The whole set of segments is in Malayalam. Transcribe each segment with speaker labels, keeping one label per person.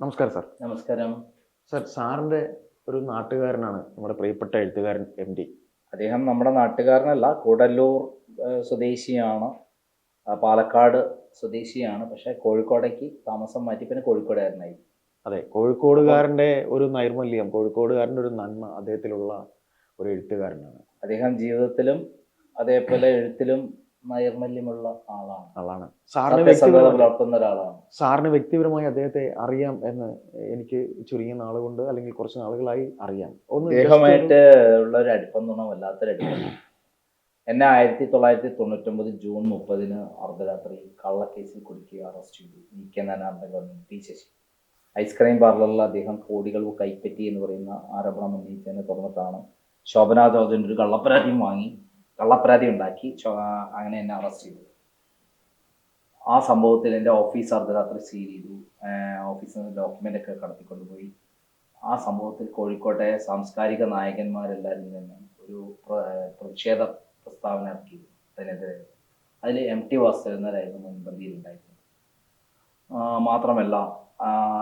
Speaker 1: നമസ്കാരം സാർ.
Speaker 2: നമസ്കാരം.
Speaker 1: സാർ സാറിന്റെ ഒരു നാട്ടുകാരനാണ് നമ്മുടെ പ്രിയപ്പെട്ട എഴുത്തുകാരൻ എം ഡി.
Speaker 2: അദ്ദേഹം നമ്മുടെ നാട്ടുകാരനല്ല കൂടല്ലൂർ സ്വദേശിയാണ്. പാലക്കാട് സ്വദേശിയാണ്. പക്ഷേ കോഴിക്കോടേക്ക് താമസം മാറ്റി പിന്നെ കോഴിക്കോടുകാരനായി.
Speaker 1: അതെ കോഴിക്കോടുകാരന്റെ ഒരു നൈർമല്യം കോഴിക്കോടുകാരന്റെ ഒരു നന്മ അദ്ദേഹത്തിലുള്ള ഒരു എഴുത്തുകാരനാണ്.
Speaker 2: അദ്ദേഹം ജീവിതത്തിലും അതേപോലെ എഴുത്തിലും നൈർമല്യമുള്ള ആളാണ്.
Speaker 1: ആളാണ്. സാറിന്
Speaker 2: പുലർത്തുന്ന ഒരാളാണ്.
Speaker 1: സാറിന് വ്യക്തിപരമായി അദ്ദേഹത്തെ അറിയാം എന്ന് എനിക്ക് ചുരുങ്ങിയ നാളുകൊണ്ട് അല്ലെങ്കിൽ കുറച്ച് നാളുകളായി അറിയാം. ഒന്ന്
Speaker 2: അദ്ദേഹമായിട്ട് ഉള്ള ഒരു അടുപ്പം എന്ന് വല്ലാത്തൊരു അടുപ്പം എന്നെ ആയിരത്തി തൊള്ളായിരത്തി തൊണ്ണൂറ്റൊമ്പത് ജൂൺ മുപ്പതിന് അർദ്ധരാത്രി കള്ളക്കേസിൽ കുടുക്കി അറസ്റ്റ് ചെയ്തു. E K Narayana government P Sasi. Ice cream പാർലറിൽ അദ്ദേഹം കോടികൾ കൈപ്പറ്റി എന്ന് പറയുന്ന ആരോപണം ഉന്നയിച്ചതിനെ തുടർന്നിട്ടാണ് ശോഭനാ ചൗധരി ഒരു കള്ളപ്പരാതിയും വാങ്ങി. കള്ളപ്പരാതി ഉണ്ടാക്കി അങ്ങനെ എന്നെ അറസ്റ്റ് ചെയ്തു. ആ സംഭവത്തിൽ എന്റെ ഓഫീസ് അർദ്ധരാത്രി സീൽ ചെയ്തു. ഓഫീസിൽ നിന്ന് ഡോക്യുമെന്റ് ഒക്കെ കടത്തിക്കൊണ്ടുപോയി. ആ സംഭവത്തിൽ കോഴിക്കോട്ടെ സാംസ്കാരിക നായകന്മാരെല്ലാവരും തന്നെ ഒരു പ്ര- പ്രതിഷേധ പ്രസ്താവന ഇറക്കി അതിനെതിരെ. അതിൽ എം ടി വാസുദേവനായിരുന്നു മുൻപന്തിയിലുണ്ടായിരുന്നത് മാത്രമല്ല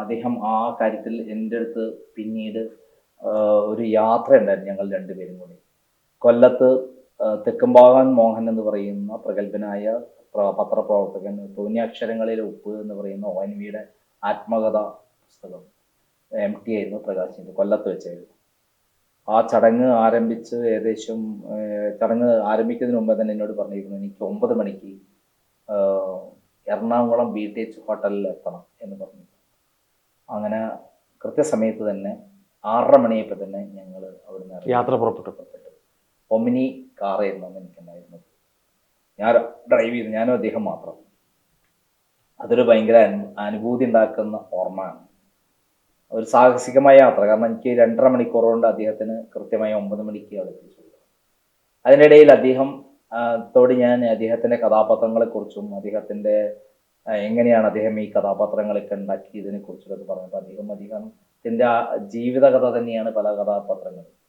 Speaker 2: അദ്ദേഹം ആ കാര്യത്തിൽ എന്റെ അടുത്ത് പിന്നീട് ഒരു യാത്ര ഉണ്ടായിരുന്നു ഞങ്ങൾ രണ്ടുപേരും കൂടി. കൊല്ലത്ത് തെക്കുംഭാഗൻ മോഹൻ എന്ന് പറയുന്ന പ്രഗത്ഭനായ പ്ര- പത്രപ്രവർത്തകൻ തോന്നിയക്ഷരങ്ങളിലെ ഉപ്പ് എന്ന് പറയുന്ന ഒ എൻ വിയുടെ ആത്മകഥ പുസ്തകം എം ടി ആയിരുന്നു പ്രകാശിച്ചത് കൊല്ലത്ത് വെച്ചായിരുന്നു. ആ ചടങ്ങ് ആരംഭിച്ച് ഏകദേശം ചടങ്ങ് ആരംഭിക്കുന്നതിന് മുമ്പ് തന്നെ എന്നോട് പറഞ്ഞിരുന്നു എനിക്ക് ഒമ്പത് മണിക്ക് എറണാകുളം ബി ടി എച്ച് ഹോട്ടലിൽ എത്തണം എന്ന് പറഞ്ഞു. അങ്ങനെ കൃത്യസമയത്ത് തന്നെ ആറര മണിയപ്പോൾ തന്നെ ഞങ്ങൾ അവിടുന്ന്
Speaker 1: യാത്ര പുറപ്പെട്ടു.
Speaker 2: ഒമിനി കാറായിരുന്നു അന്ന് എനിക്കുണ്ടായിരുന്നത്. ഞാൻ ഡ്രൈവ് ചെയ്തു. ഞാനും അദ്ദേഹം മാത്രം. അതൊരു ഭയങ്കര അനുഭൂതി ഉണ്ടാക്കുന്ന ഓർമ്മയാണ്. ഒരു സാഹസികമായ യാത്ര. കാരണം എനിക്ക് രണ്ടര മണിക്കൂർ കൊണ്ട് അദ്ദേഹത്തിന് കൃത്യമായി ഒമ്പത് മണിക്ക് അവിടെ എത്തിച്ചു. അതിനിടയിൽ അദ്ദേഹം ത്തോട് ഞാൻ അദ്ദേഹത്തിന്റെ കഥാപാത്രങ്ങളെക്കുറിച്ചും അദ്ദേഹത്തിന്റെ എങ്ങനെയാണ് അദ്ദേഹം ഈ കഥാപാത്രങ്ങളൊക്കെ ഉണ്ടാക്കിയതിനെ കുറിച്ചൊക്കെ പറഞ്ഞപ്പോൾ അദ്ദേഹം അദ്ദേഹത്തിന്റെ ആ ജീവിതകഥ തന്നെയാണ് പല കഥാപാത്രങ്ങളും.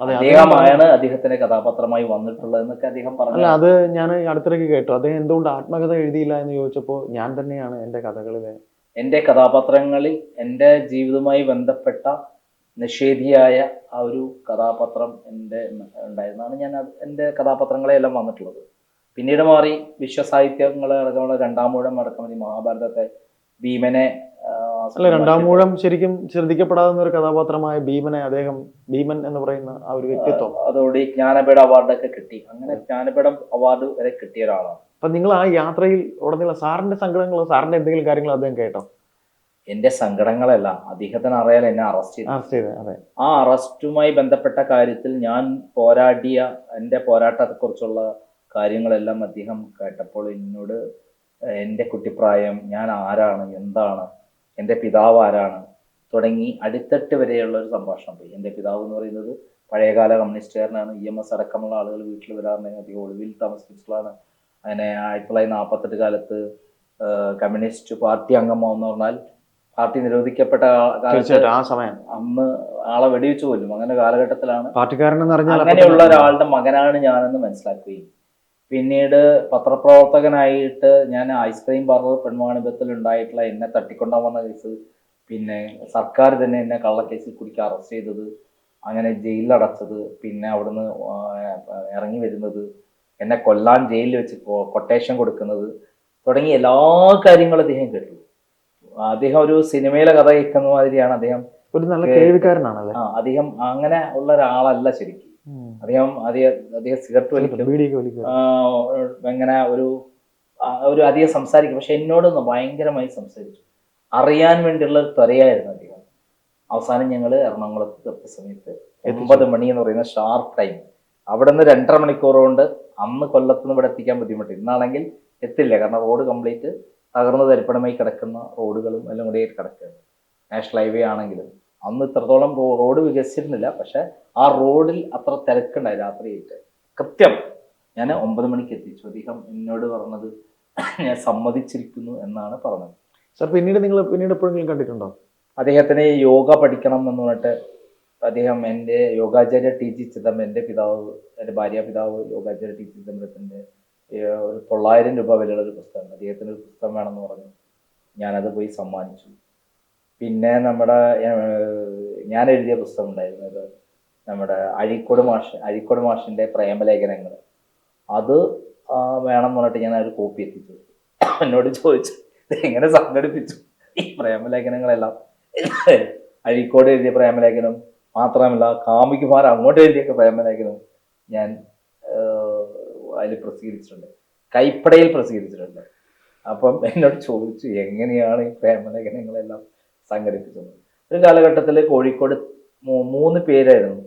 Speaker 2: അദ്ദേഹമാണ് അദ്ദേഹത്തിന്റെ കഥാപാത്രമായി വന്നിട്ടുള്ളത് എന്നൊക്കെ അദ്ദേഹം പറഞ്ഞു അല്ല
Speaker 1: അത് ഞാൻ അടുത്തിടയ്ക്ക് കേട്ടു. അദ്ദേഹം എന്തുകൊണ്ട് ആത്മകഥ എഴുതിയില്ല എന്ന് ചോദിച്ചപ്പോൾ ഞാൻ തന്നെയാണ് എന്റെ കഥകളിലെ
Speaker 2: എന്റെ കഥാപാത്രങ്ങളിൽ എന്റെ ജീവിതവുമായി ബന്ധപ്പെട്ട നിഷേധിയായ ആ ഒരു കഥാപാത്രം എന്റെ ഉണ്ടായിരുന്നാണ് ഞാൻ എന്റെ കഥാപാത്രങ്ങളെല്ലാം വന്നിട്ടുള്ളത്. പിന്നീട് മാറി വിശ്വസാഹിത്യങ്ങളെ അടക്കമുള്ള രണ്ടാമൂഴം അടക്കമുള്ള ഈ മഹാഭാരതത്തെ ഭീമനെ
Speaker 1: അല്ല രണ്ടാം മൂഴം ശരിക്കും ശ്രദ്ധിക്കപ്പെടാവുന്ന ഒരു കഥാപാത്രമായ ഭീമനെ അദ്ദേഹം ഭീമൻ എന്ന് പറയുന്ന ആ ഒരു വ്യക്തിത്വം.
Speaker 2: അതോടെ ജ്ഞാനപീഠ അവാർഡൊക്കെ കിട്ടി. അങ്ങനെ ജ്ഞാനപീഠം അവാർഡ് വരെ കിട്ടിയ ഒരാളാണ്.
Speaker 1: അപ്പൊ നിങ്ങൾ ആ യാത്രയിൽ ഉടനീളം സാറിന്റെ സങ്കടങ്ങളോ സാറിന്റെ എന്തെങ്കിലും കാര്യങ്ങളോ അദ്ദേഹം കേട്ടോ?
Speaker 2: എന്റെ സങ്കടങ്ങളല്ല അദ്ദേഹത്തിന് അറിയാൻ എന്നെ അറസ്റ്റ് ചെയ്തു. ആ അറസ്റ്റുമായി ബന്ധപ്പെട്ട കാര്യത്തിൽ ഞാൻ പോരാടിയ എന്റെ പോരാട്ടത്തെക്കുറിച്ചുള്ള കാര്യങ്ങളെല്ലാം അദ്ദേഹം കേട്ടപ്പോൾ എന്നോട് എന്റെ കുട്ടിപ്രായം ഞാൻ ആരാണ് എന്താണ്? എന്റെ പിതാവ് ആരാണ് തുടങ്ങി അടിത്തട്ട് വരെയുള്ള ഒരു സംഭാഷണം പോയി. എന്റെ പിതാവ് എന്ന് പറയുന്നത് പഴയകാല കമ്മ്യൂണിസ്റ്റുകാരനാണ് ഇ എം എസ് അടക്കമുള്ള ആളുകൾ വീട്ടിൽ വരാറുണ്ടെങ്കിൽ അധികം ഒളിവിൽ താമസിച്ചിട്ടുള്ളതാണ്. അങ്ങനെ ആയിരത്തി തൊള്ളായിരത്തി നാൽപ്പത്തെട്ട് കാലത്ത് കമ്മ്യൂണിസ്റ്റ് പാർട്ടി അംഗമാവെന്ന് പറഞ്ഞാൽ പാർട്ടി നിരോധിക്കപ്പെട്ട ആ-
Speaker 1: സമയം.
Speaker 2: അന്ന് ആളെ വെടിവെച്ചു കൊല്ലും. അങ്ങനെ കാലഘട്ടത്തിലാണ്
Speaker 1: പാർട്ടിക്കാരൻ
Speaker 2: അങ്ങനെയുള്ള ഒരാളുടെ മകനാണ് ഞാനെന്ന് മനസ്സിലാക്കുകയും പിന്നീട് പത്രപ്രവർത്തകനായിട്ട് ഞാൻ ഐസ്ക്രീം പാർലർ പെൺവാണിഭത്തിൽ ഉണ്ടായിട്ടുള്ള എന്നെ തട്ടിക്കൊണ്ടാൻ വന്ന കേസ് പിന്നെ സർക്കാർ തന്നെ എന്നെ കള്ളക്കേസിൽ കുടിക്ക് അറസ്റ്റ് ചെയ്തത്. അങ്ങനെ ജയിലിലടച്ചത്. പിന്നെ അവിടുന്ന് ഇറങ്ങി വരുന്നത്. എന്നെ കൊല്ലാൻ ജയിലിൽ വെച്ച് കൊട്ടേഷൻ കൊടുക്കുന്നത്. തുടങ്ങി എല്ലാ കാര്യങ്ങളും അദ്ദേഹം കേട്ടു. അദ്ദേഹം ഒരു സിനിമയിലെ കഥ കേൾക്കുന്ന മാതിരിയാണ് അദ്ദേഹം
Speaker 1: ഒരു നല്ല
Speaker 2: കേൾവിക്കാരനാണ് അദ്ദേഹം അങ്ങനെ ഉള്ള ഒരാളല്ല ശരിക്കും. അദ്ദേഹം അദ്ദേഹം സിഗരറ്റ് വലിക്കും. അങ്ങനെ എങ്ങനെ ഒരു ഒരു അധികം സംസാരിക്കും. പക്ഷെ എന്നോട് ഭയങ്കരമായി സംസാരിച്ചു. അറിയാൻ വേണ്ടിയുള്ള ഒരു ത്വരയായിരുന്നു അദ്ദേഹം. അവസാനം ഞങ്ങൾ എറണാകുളത്ത് സമയത്ത് ഒമ്പത് മണി എന്ന് പറയുന്ന ഷാർപ്പ് ടൈം അവിടെ നിന്ന് രണ്ടര മണിക്കൂർ കൊണ്ട് അന്ന് കൊല്ലത്ത് നിന്ന് ഇവിടെ എത്തിക്കാൻ ബുദ്ധിമുട്ട്. ഇന്നാണെങ്കിൽ എത്തില്ല. കാരണം റോഡ് കംപ്ലീറ്റ് തകർന്നു തരിപ്പണമായി കിടക്കുന്ന റോഡുകളും എല്ലാം കൂടി കിടക്കുകയാണ്. നാഷണൽ ഹൈവേ ആണെങ്കിലും. അന്ന് ഇത്രത്തോളം റോഡ് വികസിച്ചിരുന്നില്ല. പക്ഷെ ആ റോഡിൽ അത്ര തിരക്കുണ്ടായി രാത്രിയായിട്ട്. കൃത്യം ഞാൻ ഒമ്പത് മണിക്ക് എത്തിച്ചു അദ്ദേഹം എന്നോട് പറഞ്ഞത് ഞാൻ സമ്മതിച്ചിരിക്കുന്നു എന്നാണ് പറഞ്ഞത്.
Speaker 1: സാർ പിന്നീട് നിങ്ങൾ പിന്നീട് എപ്പോഴെങ്കിലും കണ്ടിട്ടുണ്ടോ?
Speaker 2: അദ്ദേഹത്തിന് യോഗ പഠിക്കണം എന്ന് പറഞ്ഞിട്ട് അദ്ദേഹം എന്റെ യോഗാചാര്യ ടി ജി ചിദംബരം എന്റെ പിതാവ് എന്റെ ഭാര്യ പിതാവ് യോഗാചാര്യ ടി ജി ചിദംബരത്തിന്റെ ഒരു തൊള്ളായിരം രൂപ വിലയുള്ള ഒരു പുസ്തകം അദ്ദേഹത്തിന് ഒരു പുസ്തകം വേണമെന്ന് പറഞ്ഞു. ഞാനത് പോയി സമ്മാനിച്ചു. പിന്നെ നമ്മുടെ ഞാൻ എഴുതിയ പുസ്തകം ഉണ്ടായിരുന്നത് നമ്മുടെ അഴീക്കോട് മാഷ് അഴീക്കോട് മാഷിന്റെ പ്രേമലേഖനങ്ങൾ അത് വേണം എന്ന് പറഞ്ഞിട്ട് ഞാൻ ഒരു കോപ്പി എത്തിച്ചു. എന്നോട് ചോദിച്ചു "ഇത് എങ്ങനെ സംഘടിപ്പിച്ചു? ഈ പ്രേമലേഖനങ്ങളെല്ലാം. അഴീക്കോട് എഴുതിയ പ്രേമലേഖനം മാത്രമല്ല കാമിക്കുമാർ അങ്ങോട്ട് എഴുതിയ പ്രേമലേഖനം ഞാൻ അതിൽ പ്രസിദ്ധീകരിച്ചിട്ടുണ്ട്. കൈപ്പടയിൽ പ്രസിദ്ധീകരിച്ചിട്ടുണ്ട്. അപ്പം എന്നോട് ചോദിച്ചു എങ്ങനെയാണ് ഈ പ്രേമലേഖനങ്ങളെല്ലാം? സംഘടിപ്പിച്ചത്. ഒരു കാലഘട്ടത്തിൽ കോഴിക്കോട് മൂന്ന് പേരായിരുന്നു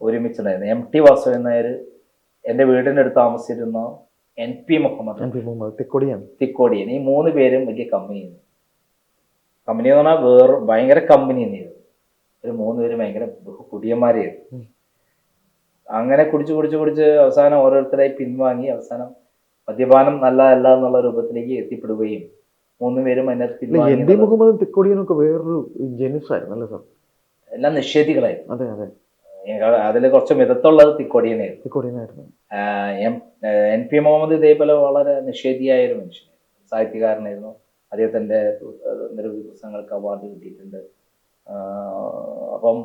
Speaker 2: ഒരുമിച്ചുണ്ടായിരുന്നത്. എം ടി വാസുദേവൻ നായർ എന്റെ വീടിന്റെ അടുത്ത് താമസിച്ചിരുന്ന എൻ പി മുഹമ്മദ്.
Speaker 1: തിക്കോടിയൻ തിക്കോടിയൻ
Speaker 2: തിക്കോടിയൻ ഈ മൂന്ന് പേരും വലിയ കമ്പനിയായിരുന്നു കമ്പനി എന്ന് പറഞ്ഞാൽ വേറെ ഭയങ്കര കമ്പനി തന്നെയായിരുന്നു. ഒരു മൂന്ന് പേരും ഭയങ്കര കുടിയന്മാരെയായിരുന്നു. അങ്ങനെ കുടിച്ച് കുടിച്ച് കുടിച്ച് അവസാനം ഓരോരുത്തരായി പിൻവാങ്ങി അവസാനം മദ്യപാനം നല്ലതല്ല എന്നുള്ള രൂപത്തിലേക്ക് എത്തിപ്പെടുകയും മൂന്ന് പേരും അതിനകത്ത്
Speaker 1: എൻ മുഹമ്മദ് തെക്കൊടിയനൊക്കെ വേറൊരു ജെനുസ് സാർ?
Speaker 2: എല്ലാം നിഷേധികളായിരുന്നു.
Speaker 1: അതെ അതെ.
Speaker 2: അതിൽ കുറച്ച് മിതത്തുള്ളത് തിക്കോടിയനായിരുന്നു.
Speaker 1: തിക്കോടിയനായിരുന്നു.
Speaker 2: എൻ പി മുഹമ്മദ് ഇതേപോലെ വളരെ നിഷേധിയായ ഒരു മനുഷ്യനായിരുന്നു. സാഹിത്യകാരനായിരുന്നു. അദ്ദേഹത്തിന്റെ നിരവധി പുസ്തകങ്ങൾക്ക് അവാർഡ് കിട്ടിയിട്ടുണ്ട്. അപ്പം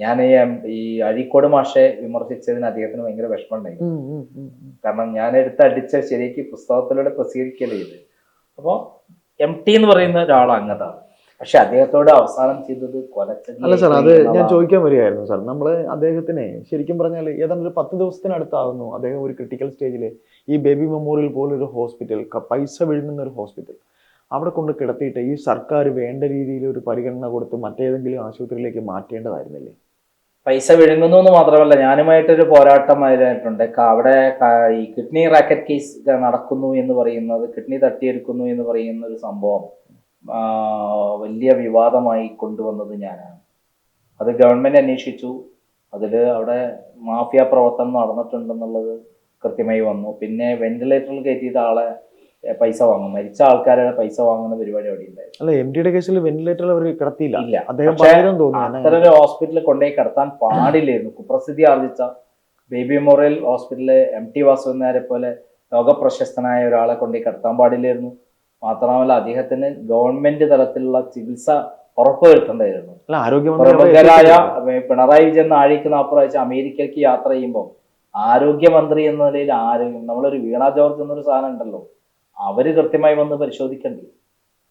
Speaker 2: ഞാൻ ഈ അഴീക്കോട് മാഷെ വിമർശിച്ചതിന് അദ്ദേഹത്തിന് ഭയങ്കര വിഷമമുണ്ടായി. കാരണം ഞാൻ എടുത്ത് അടിച്ച ശരിക്ക് പുസ്തകത്തിലൂടെ പ്രസിദ്ധീകരിക്കലേ ഇത് അപ്പോൾ എം ടി എന്ന് പറയുന്ന ഒരാളാണ് അങ്ങതാണ്. പക്ഷെ അദ്ദേഹത്തോട് അവസാനം ചെയ്തത് കൊലച്ചതി
Speaker 1: അല്ല സാർ അത് ഞാൻ ചോദിക്കാൻ വരികയായിരുന്നു സാർ. നമ്മൾ അദ്ദേഹത്തിനെ ശരിക്കും പറഞ്ഞാൽ ഏതാണ്ട് ഒരു പത്ത് ദിവസത്തിനടുത്താകുന്നു അദ്ദേഹം ഒരു ക്രിട്ടിക്കൽ സ്റ്റേജിൽ ഈ ബേബി മെമ്മോറിയൽ പോലൊരു ഹോസ്പിറ്റൽ പൈസ വിഴുങ്ങുന്ന ഒരു ഹോസ്പിറ്റൽ അവിടെ കൊണ്ട് കിടത്തിയിട്ട് ഈ സർക്കാർ വേണ്ട രീതിയിൽ ഒരു പരിഗണന കൊടുത്ത് മറ്റേതെങ്കിലും ആശുപത്രിയിലേക്ക് മാറ്റേണ്ടതായിരുന്നില്ലേ?
Speaker 2: പൈസ വിഴുങ്ങുന്നു എന്ന് മാത്രമല്ല ഞാനുമായിട്ടൊരു പോരാട്ടം അതിലായിട്ടുണ്ട്. അവിടെ ഈ കിഡ്നി റാക്കറ്റ് കേസ് നടക്കുന്നു എന്ന് പറയുന്നത് കിഡ്നി തട്ടിയെടുക്കുന്നു എന്ന് പറയുന്ന ഒരു സംഭവം വലിയ വിവാദമായി കൊണ്ടുവന്നത് ഞാനാണ്. അത് ഗവൺമെന്റ് അന്വേഷിച്ചു. അതിൽ അവിടെ മാഫിയ പ്രവർത്തനം നടന്നിട്ടുണ്ടെന്നുള്ളത് കൃത്യമായി വന്നു. പിന്നെ വെന്റിലേറ്ററിൽ കയറ്റിയിട്ട് ആളെ പൈസ വാങ്ങും. മരിച്ച ആൾക്കാരുടെ പൈസ വാങ്ങുന്ന പരിപാടി അവിടെ ഉണ്ടായിരുന്നു
Speaker 1: അല്ല എം ഡിയുടെ കേസിൽ വെന്റിലേറ്ററിൽ അവർ കിടത്തിയില്ല.
Speaker 2: ഇല്ല.
Speaker 1: അദ്ദേഹം
Speaker 2: അത്തരം ഒരു ഹോസ്പിറ്റലിൽ കൊണ്ടുപോയി കിടത്താൻ പാടില്ലായിരുന്നു. കുപ്രസിദ്ധി ആർജിച്ച ബേബി മെമ്മോറിയൽ ഹോസ്പിറ്റലിലെ എം ടി വാസുവിനാരെ പോലെ ലോകപ്രശസ്തനായ ഒരാളെ കൊണ്ടുപോയി കിടത്താൻ പാടില്ലായിരുന്നു. മാത്രമല്ല അദ്ദേഹത്തിന് ഗവൺമെന്റ് തലത്തിലുള്ള ചികിത്സ
Speaker 1: ഉറപ്പുവരുത്തേണ്ടായിരുന്നു
Speaker 2: പ്രമുഖരായ. പിണറായി വിജയൻ നാഴിക്ക് നാൽപ്പത് പ്രാവശ്യം അമേരിക്കയ്ക്ക് യാത്ര ചെയ്യുമ്പോൾ ആരോഗ്യമന്ത്രി എന്ന നിലയിൽ ആരോഗ്യം നമ്മളൊരു വീണ ജോർജ് എന്നൊരു സാധനം ഉണ്ടല്ലോ. അവർ കൃത്യമായി വന്ന് പരിശോധിക്കണ്ടേ?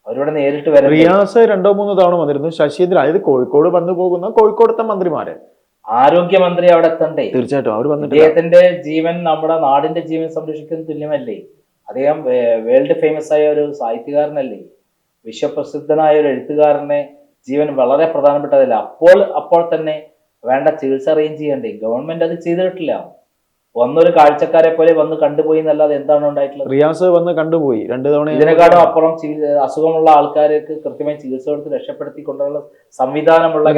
Speaker 2: അവരോട് നേരിട്ട് വരാം
Speaker 1: റിയാസ് രണ്ടോ മൂന്നോ തവണ വന്നിരുന്നു. ശശീന്ദ്രൻ അതായത് കോഴിക്കോട് വന്നു പോകുന്ന കോഴിക്കോടത്തെ മന്ത്രിമാരെ.
Speaker 2: ആരോഗ്യമന്ത്രി അവിടെ എത്തണ്ടേ?
Speaker 1: തീർച്ചയായിട്ടും അവർ
Speaker 2: അദ്ദേഹത്തിന്റെ ജീവൻ നമ്മുടെ നാടിന്റെ ജീവൻ സംരക്ഷിക്കുന്ന തുല്യമല്ലേ? അദ്ദേഹം വേൾഡ് ഫേമസ് ആയ ഒരു സാഹിത്യകാരനല്ലേ? വിശ്വപ്രസിദ്ധനായ ഒരു എഴുത്തുകാരനെ ജീവൻ വളരെ പ്രധാനപ്പെട്ടതല്ല? അപ്പോൾ അപ്പോൾ തന്നെ വേണ്ട ചികിത്സ അറേഞ്ച് ചെയ്യണ്ടേ? ഗവൺമെന്റ് അത് ചെയ്തിട്ടില്ല. വന്നൊരു കാഴ്ചക്കാരെ പോലെ വന്ന് കണ്ടുപോയി എന്നല്ലാതെ എന്താണ് ഉണ്ടായിട്ടുള്ളത്?
Speaker 1: റിയാസ് വന്ന് കണ്ടുപോയി. രണ്ടു തവണ
Speaker 2: ഇതിനെക്കാളും അപ്പുറം അസുഖമുള്ള ആൾക്കാർക്ക് കൃത്യമായി ചികിത്സ കൊടുത്ത് രക്ഷപ്പെടുത്തി
Speaker 1: കൊണ്ടുള്ള
Speaker 2: സംവിധാനമുള്ള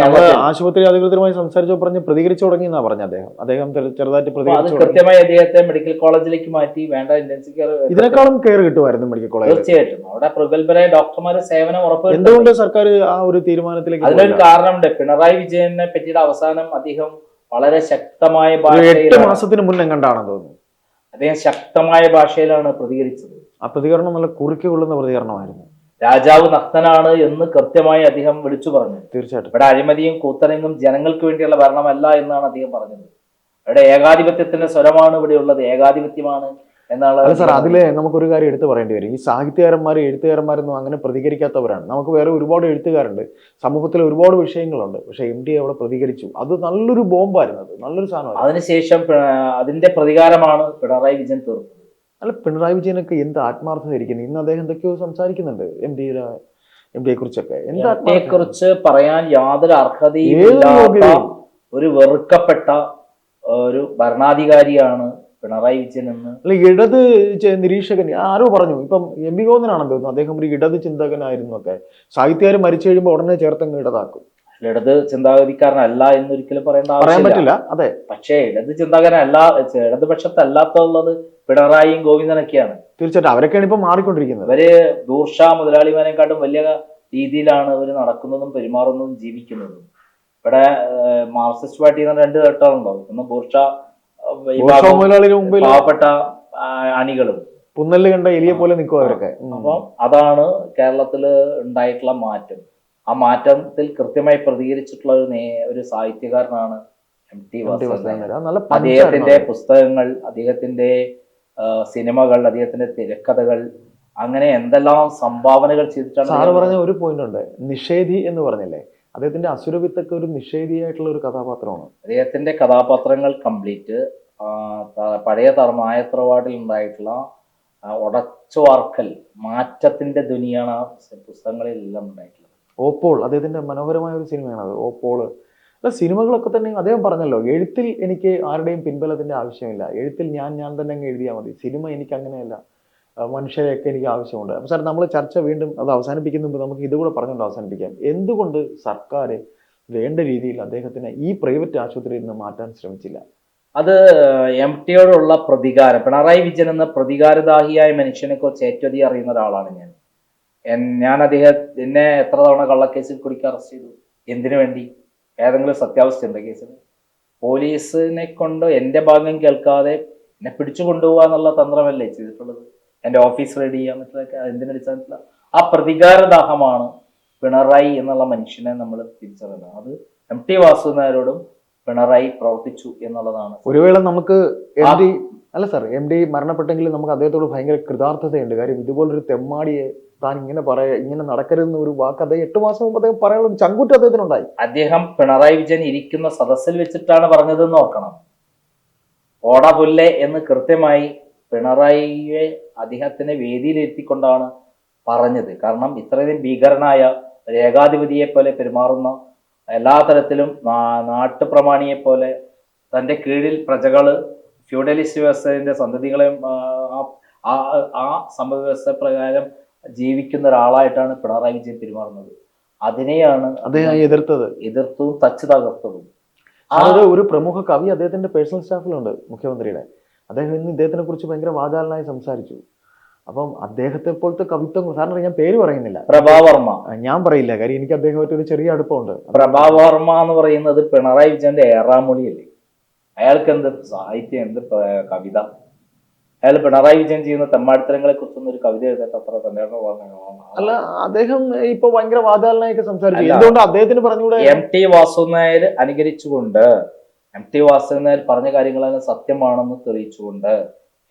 Speaker 1: ആശുപത്രി അധികൃതരുമായി സംസാരിച്ചോ പറഞ്ഞ് പ്രതികരിച്ചു തുടങ്ങി എന്നാ പറഞ്ഞ അദ്ദേഹം അദ്ദേഹം ചെറുതായിട്ട് പ്രതികരിച്ചു
Speaker 2: കൃത്യമായി അദ്ദേഹത്തെ മെഡിക്കൽ കോളേജിലേക്ക് മാറ്റി വേണ്ട ഇന്റൻസീവ് കെയർ
Speaker 1: ഇതിനേക്കാളും കെയർ കിട്ടുമായിരുന്നു മെഡിക്കൽ കോളേജ്
Speaker 2: തീർച്ചയായിട്ടും. അവിടെ പ്രഗത്ഭരായ ഡോക്ടർമാരെ സേവനം ഉറപ്പ്
Speaker 1: എന്തുകൊണ്ട് സർക്കാർ ആ ഒരു തീരുമാനത്തിലേക്ക്
Speaker 2: അതിനൊരു? കാരണമുണ്ട്. പിണറായി വിജയനെ പറ്റിയുടെ അവസാനം അദ്ദേഹം വളരെ ശക്തമായ
Speaker 1: എട്ട് മാസത്തിന് മുന്നേ കണ്ടാണെന്ന് തോന്നുന്നു.
Speaker 2: അദ്ദേഹം ശക്തമായ ഭാഷയിലാണ് പ്രതികരിച്ചത്.
Speaker 1: ആ പ്രതികരണം നല്ല കുറുക്കി കൊള്ളുന്ന പ്രതികരണമായിരുന്നു.
Speaker 2: രാജാവ് നഗ്നനാണ് എന്ന് കൃത്യമായി അദ്ദേഹം വിളിച്ചു പറഞ്ഞു.
Speaker 1: തീർച്ചയായിട്ടും.
Speaker 2: ഇവിടെ അഴിമതിയും കൂത്തരങ്ങും ജനങ്ങൾക്ക് വേണ്ടിയുള്ള ഭരണമല്ല എന്നാണ് അദ്ദേഹം പറഞ്ഞത്. ഇവിടെ ഏകാധിപത്യത്തിന്റെ സ്വരമാണ് ഇവിടെയുള്ളത് ഏകാധിപത്യമാണ്.
Speaker 1: അല്ല സാർ
Speaker 2: അതിൽ
Speaker 1: അതിൽ നമുക്കൊരു കാര്യം എടുത്തു പറയേണ്ടി വരും. ഈ സാഹിത്യകാരന്മാർ എഴുത്തുകാരന്മാരൊന്നും അങ്ങനെ പ്രതികരിക്കാത്തവരാണ്. നമുക്ക് വേറെ ഒരുപാട് എഴുത്തുകാരുണ്ട്. സമൂഹത്തിൽ ഒരുപാട് വിഷയങ്ങളുണ്ട്. പക്ഷെ എം ഡി അവിടെ പ്രതികരിച്ചു. അത് നല്ലൊരു ബോംബായിരുന്നു അത്. നല്ലൊരു സാധനമായിരുന്നു.
Speaker 2: അതിനുശേഷം അതിന്റെ പ്രതികാരമാണ് പിണറായി വിജയൻ തീർത്തത്.
Speaker 1: അല്ല പിണറായി വിജയനൊക്കെ എന്ത് ആത്മാർത്ഥത ഇരിക്കുന്നു? ഇന്ന് അദ്ദേഹം എന്തൊക്കെയോ സംസാരിക്കുന്നുണ്ട് എം ഡിയുടെ എം ഡിയെ കുറിച്ചൊക്കെ എന്താ
Speaker 2: കുറിച്ച് പറയാൻ യാതൊരു അർഹതയും? ഒരു വെറുക്കപ്പെട്ട ഒരു ഭരണാധികാരിയാണ് പിണറായി വിജയൻ എന്ന്
Speaker 1: അല്ല ഇടത് നിരീക്ഷകൻ ആരോ പറഞ്ഞു. ഇപ്പം എം വി ഗോവിന്ദനാണെന്ന് തോന്നുന്നു. അദ്ദേഹം ഒരു ഇടത് ചിന്തകനായിരുന്നു ഒക്കെ. സാഹിത്യകാരൻ മരിച്ചു കഴിയുമ്പോൾ ഉടനെ ചേർത്തങ്ങ് ഇടതാക്കും.
Speaker 2: ഇടത് ചിന്താഗതിക്കാരനല്ല എന്നൊരിക്കലും പറയേണ്ട
Speaker 1: പറയാൻ പറ്റില്ല. അതെ.
Speaker 2: പക്ഷേ ഇടത് ചിന്താഗതനല്ല ഇടതുപക്ഷത്തല്ലാത്തുള്ളത് പിണറായിയും ഗോവിന്ദനൊക്കെയാണ്.
Speaker 1: തീർച്ചയായിട്ടും അവരൊക്കെയാണ് ഇപ്പൊ മാറിക്കൊണ്ടിരിക്കുന്നത്.
Speaker 2: അവർ ദൂർഷ മുതലാളിമാരെക്കാട്ടും വലിയ രീതിയിലാണ് അവർ നടക്കുന്നതും പെരുമാറുന്നതും ജീവിക്കുന്നതും. ഇവിടെ മാർക്സിസ്റ്റ് പാർട്ടി എന്ന് രണ്ട് ഘട്ടങ്ങളുണ്ടാവും. ഒന്ന് ബൂർഷ പാവപ്പെട്ട അണികളും.
Speaker 1: പുന്നൽ കണ്ട എലിയെ പോലെ നിൽക്കും അവരൊക്കെ.
Speaker 2: അപ്പം അതാണ് കേരളത്തിൽ ഉണ്ടായിട്ടുള്ള മാറ്റം. ആ മാറ്റത്തിൽ കൃത്യമായി പ്രതികരിച്ചിട്ടുള്ള ഒരു നേ- ഒരു സാഹിത്യകാരനാണ് എം ടി വാസുദേവൻ. അദ്ദേഹത്തിന്റെ പുസ്തകങ്ങൾ അദ്ദേഹത്തിന്റെ സിനിമകൾ അദ്ദേഹത്തിന്റെ തിരക്കഥകൾ അങ്ങനെ എന്തെല്ലാം സംഭാവനകൾ ചെയ്തിട്ടാണ്
Speaker 1: സാറ് പറഞ്ഞ ഒരു പോയിന്റ് ഉണ്ട്. നിഷേധി എന്ന് പറഞ്ഞില്ലേ? അദ്ദേഹത്തിന്റെ അസുരവിത്തൊക്കെ ഒരു നിഷേധിയായിട്ടുള്ള ഒരു കഥാപാത്രമാണ്.
Speaker 2: അദ്ദേഹത്തിന്റെ കഥാപാത്രങ്ങൾ കംപ്ലീറ്റ് പഴയ നായത്രവാടിൽ ഉണ്ടായിട്ടുള്ള ആ, ഉടച്ചുവാർക്കൽ മാറ്റത്തിന്റെ ധ്വനിയാണ് ആ പുസ്തകങ്ങളിലെല്ലാം ഉണ്ടായിട്ടുള്ളത്.
Speaker 1: ഓപ്പോൾ അദ്ദേഹത്തിന്റെ മനോഹരമായ ഒരു സിനിമയാണ് അത്. ഓപ്പോൾ അല്ല സിനിമകളൊക്കെ തന്നെ അദ്ദേഹം പറഞ്ഞല്ലോ എഴുത്തിൽ എനിക്ക് ആരുടെയും പിൻബലത്തിന്റെ ആവശ്യമില്ല. എഴുത്തിൽ ഞാൻ ഞാൻ തന്നെ അങ്ങ് എഴുതിയാൽ മതി. സിനിമ എനിക്ക് അങ്ങനെയല്ല. മനുഷ്യരെയൊക്കെ എനിക്ക് ആവശ്യമുണ്ട്. അപ്പോൾ സാർ നമ്മൾ ചർച്ച വീണ്ടും അത് അവസാനിപ്പിക്കുന്ന മുമ്പ് നമുക്ക് ഇതുകൂടെ പറഞ്ഞുകൊണ്ട് അവസാനിപ്പിക്കാം. എന്തുകൊണ്ട് സർക്കാർ വേണ്ട രീതിയിൽ അദ്ദേഹത്തിനെ ഈ പ്രൈവറ്റ് ആശുപത്രിയിൽ നിന്ന് മാറ്റാൻ ശ്രമിച്ചില്ല?
Speaker 2: അത് എം ടിയോടുള്ള പ്രതികാരം പിണറായി വിജയൻ എന്ന പ്രതികാരദാഹിയായ മനുഷ്യനെ കുറിച്ച് ഏറ്റവും അറിയുന്ന ഒരാളാണ് ഞാൻ. ഞാൻ അദ്ദേഹം എന്നെ എത്ര തവണ കള്ളക്കേസിൽ കുടിക്ക് അറസ്റ്റ് ചെയ്തു? എന്തിനു വേണ്ടി? ഏതെങ്കിലും സത്യാവസ്ഥ ഉണ്ട് കേസിൽ പോലീസിനെ കൊണ്ട് എന്റെ ഭാഗം കേൾക്കാതെ എന്നെ പിടിച്ചു കൊണ്ടുപോകാന്നുള്ള തന്ത്രമല്ലേ ചെയ്തിട്ടുള്ളത്? എന്റെ ഓഫീസ് റെഡി ചെയ്യാൻ പറ്റുന്നതൊക്കെ എന്തിനടിസ്ഥാനത്തില ആ പ്രതികാര ദാഹമാണ് പിണറായി എന്നുള്ള മനുഷ്യനെ നമ്മൾ തിരിച്ചറിയുന്നത്. അത് എം ടി വാസുനായരോടും പിണറായി പ്രവർത്തിച്ചു എന്നുള്ളതാണ്.
Speaker 1: ഒരു വേള നമുക്ക് അല്ല സർ എം ഡി മരണപ്പെട്ടെങ്കിലും നമുക്ക് അദ്ദേഹത്തോട് ഭയങ്കര കൃതാർത്ഥതയുണ്ട്. കാര്യം ഇതുപോലൊരു തെമ്മാടിയെ താൻ ഇങ്ങനെ പറയാ ഇങ്ങനെ നടക്കരുതെന്ന ഒരു വാക്ക് അദ്ദേഹം എട്ട് മാസം മുമ്പ് അദ്ദേഹം പറയാനുള്ള ഒരു ചങ്കുറ്റം അദ്ദേഹത്തിനുണ്ടായി.
Speaker 2: അദ്ദേഹം പിണറായി വിജയൻ ഇരിക്കുന്ന സദസ്സിൽ വെച്ചിട്ടാണ് പറഞ്ഞതെന്ന് ഓർക്കണം. ഓടപുല്ലേ എന്ന് കൃത്യമായി പിണറായിയെ അദ്ദേഹത്തിനെ വേദിയിലെത്തിക്കൊണ്ടാണ് പറഞ്ഞത്. കാരണം ഇത്രയും ഭീകരനായ ഒരു ഏകാധിപതിയെ പോലെ പെരുമാറുന്ന എല്ലാ തരത്തിലും നാട്ടുപ്രമാണിയെ പോലെ തന്റെ കീഴിൽ പ്രജകൾ ഫ്യൂഡലിസ്റ്റ് വ്യവസ്ഥയുടെ സന്തതികളെ ആ ആ സമ്പദ് വ്യവസ്ഥ പ്രകാരം ജീവിക്കുന്ന ഒരാളായിട്ടാണ് പിണറായി വിജയൻ പെരുമാറുന്നത്. അതിനെയാണ്
Speaker 1: അദ്ദേഹം എതിർത്തത്.
Speaker 2: എതിർത്തും തച്ച് തകർത്തതും. ആ
Speaker 1: ഒരു പ്രമുഖ കവി അദ്ദേഹത്തിന്റെ പേഴ്സണൽ സ്റ്റാഫിലുണ്ട് മുഖ്യമന്ത്രിയുടെ. അദ്ദേഹം ഇന്ന് ഇദ്ദേഹത്തിനെ കുറിച്ച് ഭയങ്കര വാചാലനായി സംസാരിച്ചു. അപ്പം അദ്ദേഹത്തെ പോലത്തെ കവിത്വം സാറിന് ഞാൻ പേര് പറയുന്നില്ല.
Speaker 2: പ്രഭാവർമ്മ
Speaker 1: ഞാൻ പറയില്ല. കാര്യം എനിക്ക് അദ്ദേഹമായിട്ട് ഒരു ചെറിയ അടുപ്പമുണ്ട്.
Speaker 2: പ്രഭാവർമ്മ എന്ന് പറയുന്നത് പിണറായി വിജയന്റെ ഏറാമൊഴിയല്ലേ അയാൾക്ക് എന്ത് സാഹിത്യം എന്ത് കവിത? അയാൾ പിണറായി വിജയൻ ചെയ്യുന്ന തെമ്മാടിത്തരങ്ങളെ കുറിച്ചൊന്നും ഒരു കവിത എഴുതാത്ത അത്ര തന്നെ
Speaker 1: അല്ല അദ്ദേഹം ഇപ്പൊ ഭയങ്കര വാതാലനായൊക്കെ സംസാരിച്ചു. എന്തുകൊണ്ട് അദ്ദേഹത്തിന് പറഞ്ഞുകൂടെ?
Speaker 2: എം ടി വാസുനായർ അനുകരിച്ചുകൊണ്ട് എം ടി വാസുദേവൻ പറഞ്ഞ കാര്യങ്ങളെല്ലാം സത്യമാണെന്ന് തെളിയിച്ചുകൊണ്ട്.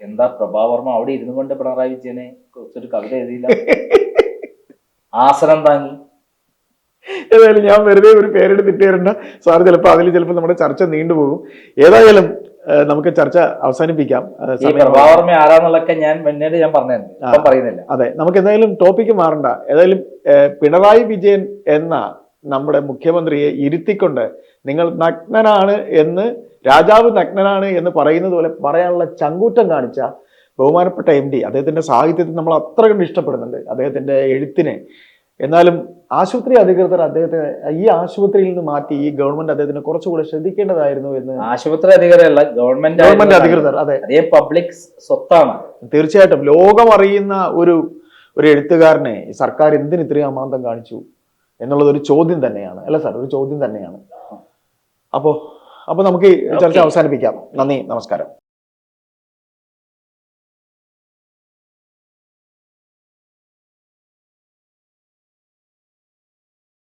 Speaker 2: എന്താ പ്രഭാവർമ്മ അവിടെ ഇരുന്നു കൊണ്ട് പിണറായി വിജയനെ കുറിച്ചൊരു കവിത എഴുതിയില്ല? ആസനം താങ്ങി.
Speaker 1: ഏതായാലും ഞാൻ വെറുതെ ഒരു പേരെടുത്ത് ഇട്ടേരണ്ട. സാർ ചിലപ്പോൾ അതിൽ ചിലപ്പോൾ നമ്മുടെ ചർച്ച നീണ്ടുപോകും ഏതായാലും നമുക്ക് ചർച്ച അവസാനിപ്പിക്കാം.
Speaker 2: പ്രഭാവർമ്മ ആരാന്നുള്ളൊക്കെ ഞാൻ മുന്നേ ഞാൻ പറയുന്നില്ല.
Speaker 1: അതെ നമുക്ക് എന്തായാലും ടോപ്പിക്ക് മാറണ്ട. ഏതായാലും പിണറായി വിജയൻ എന്ന നമ്മുടെ മുഖ്യമന്ത്രിയെ ഇരുത്തിക്കൊണ്ട് നിങ്ങൾ നഗ്നനാണ് എന്ന് രാജാവ് നഗ്നനാണ് എന്ന് പറയുന്നത് പോലെ പറയാനുള്ള ചങ്കൂറ്റം കാണിച്ച ബഹുമാനപ്പെട്ട എം ഡി അദ്ദേഹത്തിന്റെ സാഹിത്യത്തെ നമ്മൾ അത്ര കണ്ട് ഇഷ്ടപ്പെടുന്നുണ്ട് അദ്ദേഹത്തിന്റെ എഴുത്തിനെ. എന്നാലും ആശുപത്രി അധികൃതർ അദ്ദേഹത്തെ ഈ ആശുപത്രിയിൽ നിന്ന് മാറ്റി ഈ ഗവൺമെന്റ് അദ്ദേഹത്തിന് കുറച്ചുകൂടെ ശ്രദ്ധിക്കേണ്ടതായിരുന്നു എന്ന്
Speaker 2: ആശുപത്രി അധികൃതരല്ല ഗവൺമെന്റ്
Speaker 1: ഗവൺമെന്റ് അധികൃതർ അതെ.
Speaker 2: അതേ പബ്ലിക് സ്വത്താണ്.
Speaker 1: തീർച്ചയായിട്ടും. ലോകം അറിയുന്ന ഒരു ഒരു എഴുത്തുകാരനെ സർക്കാർ എന്തിന് ഇത്രയും അമാന്തം കാണിച്ചു? എന്നുള്ളത് ഒരു ചോദ്യം തന്നെയാണ്. അല്ല സാർ? ഒരു ചോദ്യം തന്നെയാണ്. അപ്പോ അപ്പൊ നമുക്ക് ചർച്ച അവസാനിപ്പിക്കാം. നന്ദി. നമസ്കാരം.